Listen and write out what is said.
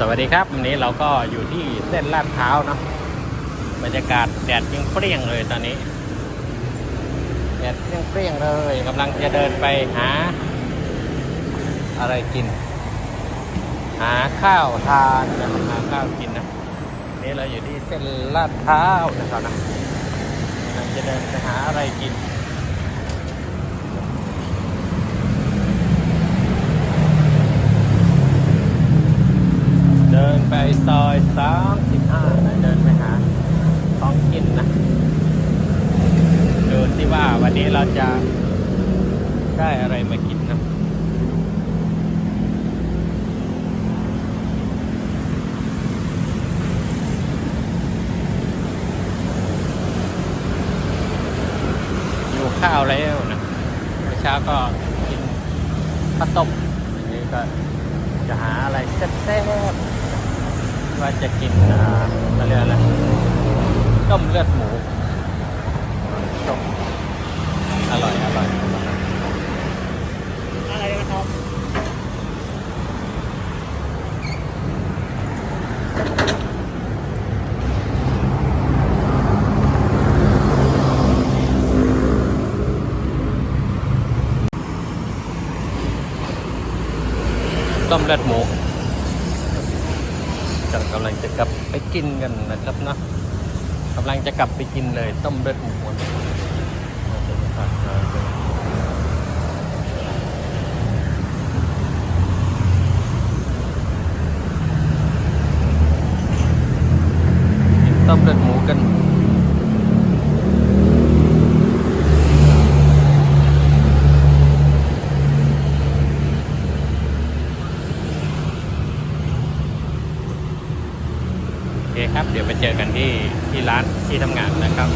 สวัสดีครับ วันนี้เราก็อยู่ที่เส้นลาดพร้าวเนาะบรรยากาศแดดยังเปรี้ยงเลยตอนนี้แดดยังเปรี้ยงเลยกำลังจะเดินไปหา อะไรกิน หาข้าวทานจะหาข้าวกินนะนี่เราอยู่ที่เส้นลาดพร้าวนะครับนะกำลังจะเดินไปหาอะไรกิน เดินไปซ อยสามสิบห้าเดินไปหาของกินนะดูที่ว่าวันนี้เราจะได้อะไรมากินนะอยู่ข้าวแล้วนะเมื่อเช้าก็กินข้าวต้มอันนี้ก็จะหาอะไรแซ่บๆ ว่าจะกินอ่าอะไรยกอะไรต้มเลือดหมูต้มอร่อยอร่อยอะไรนะครับต้มเลือดหมู กันกำลังจะกลับไปกินกันนะครับเนาะกำลังจะกลับไปกินเลยต้มเลือดหมูต้มเลือดหมูกัน ครับ เดี๋ยวไปเจอกันที่ที่ร้านที่ทำงานนะครับ